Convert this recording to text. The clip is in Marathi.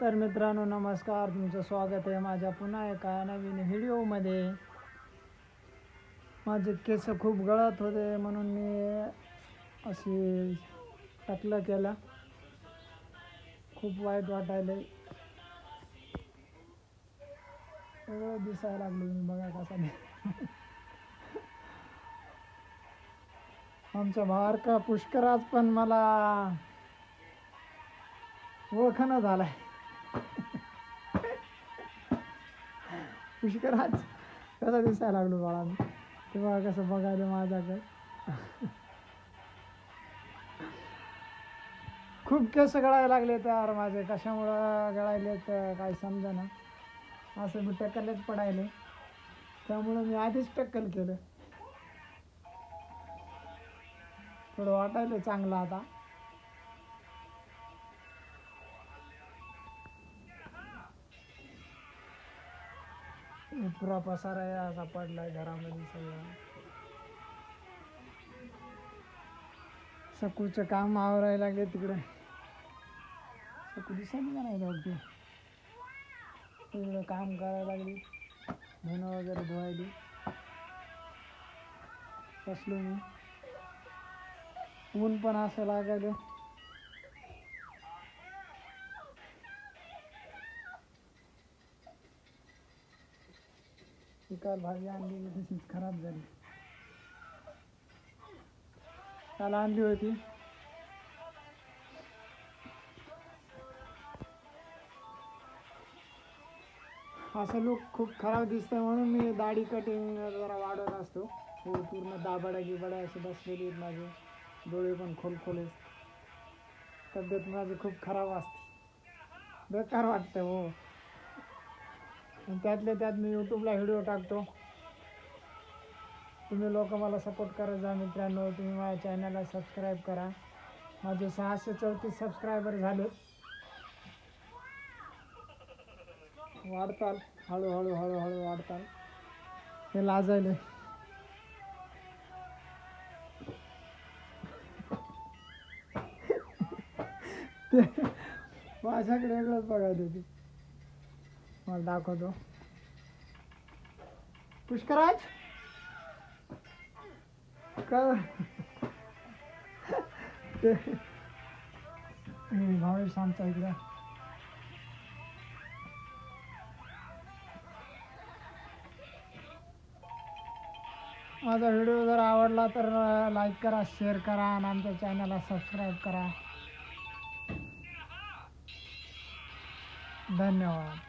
तर मित्रांनो नमस्कार. तुमचं स्वागत आहे माझ्या पुन्हा एका नवीन व्हिडिओमध्ये. माझे केस खूप गळत होते म्हणून मी अशी टकलं केलं. खूप वाईट वाटायला एवढं दिसायला लागलो मी बघा कसा आमचा आमच्या बाहेर का पुष्कराज पण मला ओळखणं झालाय. पुष्कराज कसा दिसायला लागलो बाळा मी तेव्हा कसं बघायला माझ्याकडे. खूप केस गळायला लागले तर माझे. कशामुळं गळायले तर समजा ना असं मी टक्कलच पडायले. त्यामुळं मी आधीच टक्कल केलं. थोडं वाटायलं चांगलं आता. पुरा पसारा आहे असा पडलाय घरामध्ये सगळं. सकूचं काम आवरायला लागले तिकडे. सकू दिसायला नाही राहते तिकडं काम करायला लागली. धुणं वगैरे धुवायली. बसलो मी. ऊन पण असं लागलं ती काल भाजी आणलेली तशीच खराब झाली. काल आणली होती. असं लुक खूप खराब दिसतं म्हणून मी दाढी कटिंग जरा वाढवत असतो. हो पूर्ण दाबडा गिबडा असे बसलेली आहेत माझे. डोळे पण खोल खोल आहेत. तब्येत माझी खूप खराब असते. बेकार वाटतं हो. आणि त्यातल्या त्यात मी यूट्यूबला व्हिडिओ टाकतो. तुम्ही लोक मला सपोर्ट करत जा मित्रांनो. तुम्ही माझ्या चॅनलला सबस्क्राईब करा. माझे सहाशे चौतीस सबस्क्रायबर झाले. वाढताल. हळूहळू हळूहळू वाढताल. हे लाजायले. माझ्याकडे वेगळंच बघायला होती. मला दाखवतो पुष्कराज का भावेश सांगता इकडं माझा व्हिडिओ जर आवडला तर लाईक करा शेअर करा आणि आमच्या चॅनलला सबस्क्राईब करा. धन्यवाद.